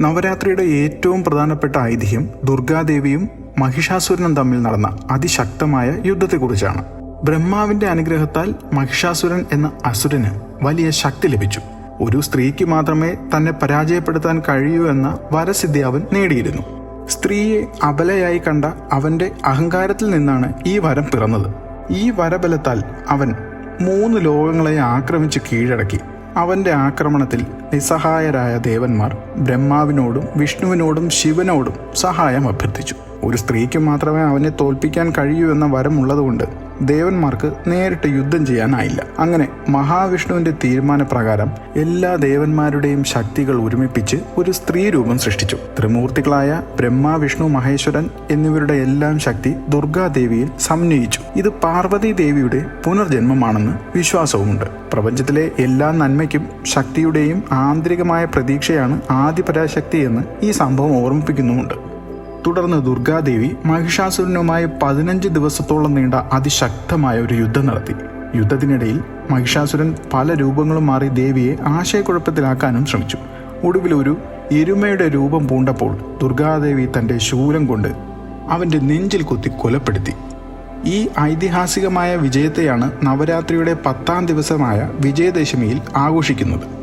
നവരാത്രിയുടെ ഏറ്റവും പ്രധാനപ്പെട്ട ഐതിഹ്യം ദുർഗാദേവിയും മഹിഷാസുരനും തമ്മിൽ നടന്ന അതിശക്തമായ യുദ്ധത്തെക്കുറിച്ചാണ്. ബ്രഹ്മാവിന്റെ അനുഗ്രഹത്താൽ മഹിഷാസുരൻ എന്ന അസുരന് വലിയ ശക്തി ലഭിച്ചു. ഒരു സ്ത്രീക്ക് മാത്രമേ തന്നെ പരാജയപ്പെടുത്താൻ കഴിയൂ എന്ന വരസിദ്ധി അവൻ നേടിയിരുന്നു. സ്ത്രീയെ അബലയായി കണ്ട അവന്റെ അഹങ്കാരത്തിൽ നിന്നാണ് ഈ വരം പിറന്നത്. ഈ വരബലത്താൽ അവൻ മൂന്ന് ലോകങ്ങളെ ആക്രമിച്ച് കീഴടക്കി. അവന്റെ ആക്രമണത്തിൽ നിസ്സഹായരായ ദേവന്മാർ ബ്രഹ്മാവിനോടും വിഷ്ണുവിനോടും ശിവനോടും സഹായം അഭ്യർത്ഥിച്ചു. ഒരു സ്ത്രീക്ക് മാത്രമേ അവനെ തോൽപ്പിക്കാൻ കഴിയൂ എന്ന വരമുള്ളതുകൊണ്ട് ദേവന്മാർക്ക് നേരിട്ട് യുദ്ധം ചെയ്യാനായില്ല. അങ്ങനെ മഹാവിഷ്ണുവിന്റെ തീരുമാനപ്രകാരം എല്ലാ ദേവന്മാരുടെയും ശക്തികൾ ഒരുമിപ്പിച്ച് ഒരു സ്ത്രീ രൂപം സൃഷ്ടിച്ചു. ത്രിമൂർത്തികളായ ബ്രഹ്മ വിഷ്ണു മഹേശ്വരൻ എന്നിവരുടെ എല്ലാം ശക്തി ദുർഗാദേവിയിൽ സമന്വയിച്ചു ഇത് പാർവതി ദേവിയുടെ പുനർജന്മമാണെന്ന് വിശ്വാസവുമുണ്ട്. പ്രപഞ്ചത്തിലെ എല്ലാ നന്മയ്ക്കും ശക്തിയുടെയും ആന്തരികമായ പ്രതീക്ഷയാണ് ആദിപരാശക്തി എന്ന് ഈ സംഭവം ഓർമ്മിപ്പിക്കുന്നുമുണ്ട്. തുടർന്ന് ദുർഗാദേവി മഹിഷാസുരനുമായി പതിനഞ്ച് ദിവസത്തോളം നീണ്ട അതിശക്തമായ ഒരു യുദ്ധം നടത്തി. യുദ്ധത്തിനിടയിൽ മഹിഷാസുരൻ പല രൂപങ്ങളും മാറി ദേവിയെ ആശയക്കുഴപ്പത്തിലാക്കാനും ശ്രമിച്ചു. ഒടുവിൽ ഒരു എരുമയുടെ രൂപം പൂണ്ടപ്പോൾ ദുർഗാദേവി തന്റെ ശൂലം കൊണ്ട് അവന്റെ നെഞ്ചിൽ കുത്തി കൊലപ്പെടുത്തി. ഈ ഐതിഹാസികമായ വിജയത്തെയാണ് നവരാത്രിയുടെ പത്താം ദിവസമായ വിജയദശമിയിൽ ആഘോഷിക്കുന്നത്.